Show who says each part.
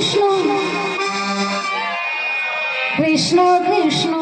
Speaker 1: Krishna Krishna Krishna.